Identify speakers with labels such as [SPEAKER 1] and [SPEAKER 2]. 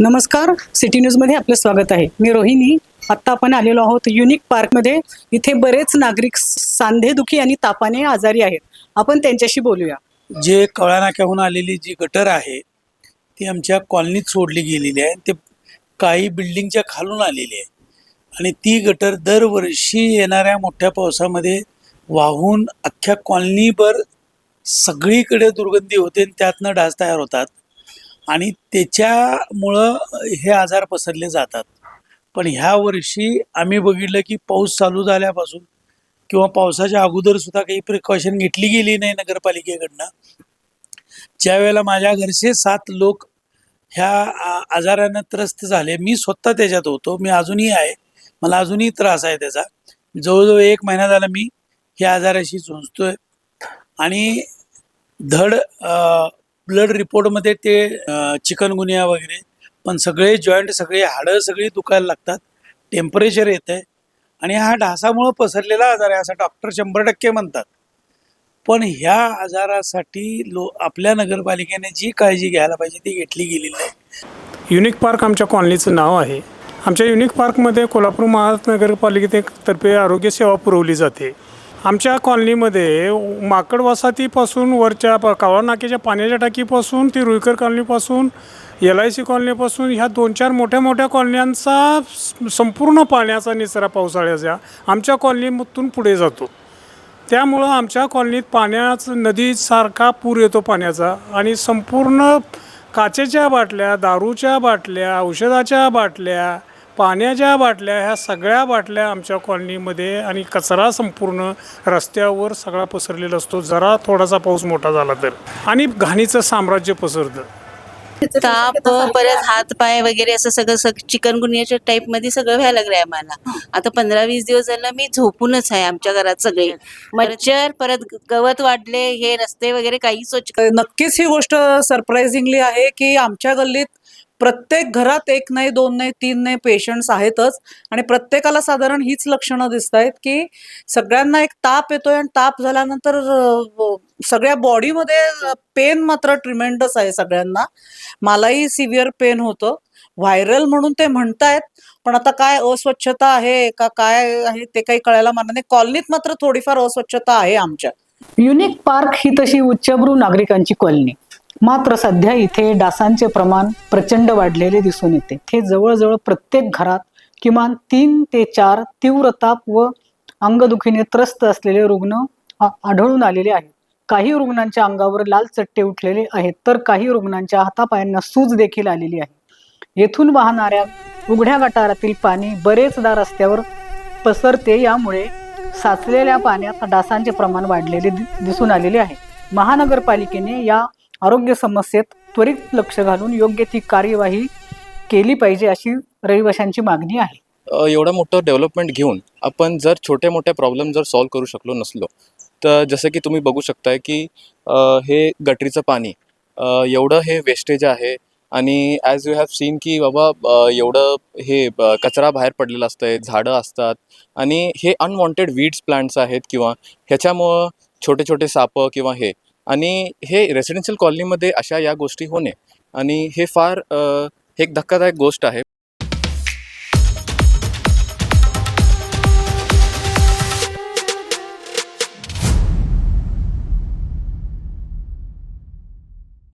[SPEAKER 1] नमस्कार सिटी न्यूजमध्ये आपलं स्वागत आहे. मी रोहिणी. आत्ता आपण आलेलो आहोत युनिक पार्कमध्ये इथे बरेच नागरिक सांधेदुखी आणि तापाने आजारी आहेत. आपण त्यांच्याशी बोलूया.
[SPEAKER 2] जे कळानाक्याहून आलेली जी गटर आहे ती आमच्या कॉलनीत सोडली गेलेली आहे. ते काही बिल्डिंगच्या खालून आलेली आहे. आणि ती गटर दरवर्षी येणाऱ्या मोठ्या पावसामध्ये वाहून अख्ख्या कॉलनीभर सगळीकडे दुर्गंधी होते आणि त्यातनं डास तयार होतात. आणि त्याच्यामुळं हे आजार पसरले जातात. पण ह्या वर्षी आम्ही बघितलं की पाऊस चालू झाल्यापासून किंवा पावसाच्या अगोदर सुद्धा काही प्रिकॉशन घेतली गेली नाही नगरपालिकेकडनं. ज्या वेळेला माझ्या घरचे सात लोक ह्या आजारानं त्रस्त झाले मी स्वतः त्याच्यात होतो मी अजूनही आहे मला अजूनही त्रास आहे त्याचा. जवळजवळ एक महिना झाला मी ह्या आजाराशी झुंजतोय. आणि धड ब्लड रिपोर्टमध्ये ते चिकनगुनिया वगैरे पण सगळे जॉईंट सगळे हाडं सगळी दुखायला लागतात. टेम्परेचर येत आहे आणि हा ढासामुळं पसरलेला आजार आहे असं डॉक्टर शंभर टक्के म्हणतात. पण ह्या आजारासाठी लो आपल्या नगरपालिकेने जी काळजी घ्यायला पाहिजे ती घेतली गेलेली नाही.
[SPEAKER 3] युनिक पार्क आमच्या कॉलनीचं नाव आहे. आमच्या युनिक पार्कमध्ये कोल्हापूर महानगरपालिकेतर्फे आरोग्य सेवा पुरवली जाते. आमच्या कॉलनीमध्ये माकड वसाहतीपासून वरच्या प- कावळा नाक्याच्या पाण्याच्या टाकीपासून ती रुईकर कॉलनीपासून एल आय सी कॉलनीपासून ह्या दोन चार मोठ्या मोठ्या कॉलन्यांचा संपूर्ण पाण्याचा निचरा पावसाळ्याचा आमच्या कॉलनीमधून पुढे जातो. त्यामुळं आमच्या कॉलनीत पाण्याचं नदीसारखा पूर येतो पाण्याचा आणि संपूर्ण काचेच्या बाटल्या दारूच्या बाटल्या औषधाच्या बाटल्या पाण्याच्या बाटल्या ह्या सगळ्या बाटल्या आमच्या कॉलनीमध्ये आणि कचरा संपूर्ण रस्त्यावर सगळा पसरलेला असतो. जरा थोडासा पाऊस मोठा झाला तर. आणि घाणीचं साम्राज्य पसरतं.
[SPEAKER 4] ताप परत हात पाय वगैरे असं सगळं सग चिकनगुनियाच्या टाईपमध्ये सगळं व्हायला लागलंय आम्हाला. आता पंधरा वीस दिवस झालं मी झोपूनच आहे आमच्या घरात सगळे. मच्छर परत गवत वाढले हे रस्ते वगैरे काही स्वच्छ
[SPEAKER 1] नक्कीच ही गोष्ट सरप्राइझिंगली आहे की आमच्या गल्लीत प्रत्येक घरात एक नाही दोन नाही तीन नाही पेशंट्स आहेतच. आणि प्रत्येकाला साधारण हीच लक्षणं दिसत आहेत की सगळ्यांना एक ताप येतोय आणि ताप झाल्यानंतर सगळ्या बॉडीमध्ये पेन मात्र ट्रिमेंडस आहे सगळ्यांना. मलाही सिव्हिअर पेन होतं. व्हायरल म्हणून ते म्हणतायत पण आता काय अस्वच्छता आहे का काय आहे ते काही कळायला मला नाही. कॉलनीत मात्र थोडीफार अस्वच्छता आहे आमच्या. युनिक पार्क ही तशी उच्चभ्रू नागरिकांची कॉलनी मात्र सध्या इथे डासांचे प्रमाण प्रचंड वाढलेले दिसून येते. हे जवळजवळ प्रत्येक घरात किमान तीन ते चार तीव्र ताप व अंगदुखीने त्रस्त असलेले रुग्ण आढळून आलेले आहेत. काही रुग्णांच्या अंगावर लाल चट्टे उठलेले आहेत तर काही रुग्णांच्या हातापायांना सूज देखील आलेली आहे. येथून वाहणाऱ्या उघड्या गटारातील पाणी बरेचदा रस्त्यावर पसरते यामुळे साचलेल्या पाण्यात डासांचे प्रमाण वाढलेले दि- दिसून आलेले आहे. महानगरपालिकेने या आरोग्य समस्येत त्वरित लक्ष घालून योग्य ती कार्यवाही केली पाहिजे अशी रहिवाशांची मागणी आहे.
[SPEAKER 5] एवढं मोठं डेव्हलपमेंट घेऊन आपण जर छोटे मोठे प्रॉब्लेम जर सॉल्व करू शकलो नसलो तर जसं की तुम्ही बघू शकताय की हे गटरीचं पाणी एवढं हे वेस्टेज आहे आणि ॲज यू हॅव सीन की बाबा एवढं हे ब- कचरा बाहेर पडलेला असतंय झाडं असतात आणि हे अनवॉन्टेड वीड्स प्लांट्स आहेत किंवा ह्याच्यामुळं छोटे छोटे सापं किंवा हे आणि हे रेसिडेन्शियल कॉलनीमध्ये अशा या गोष्टी होणे. आणि हे फार हे एक धक्कादायक गोष्ट आहे.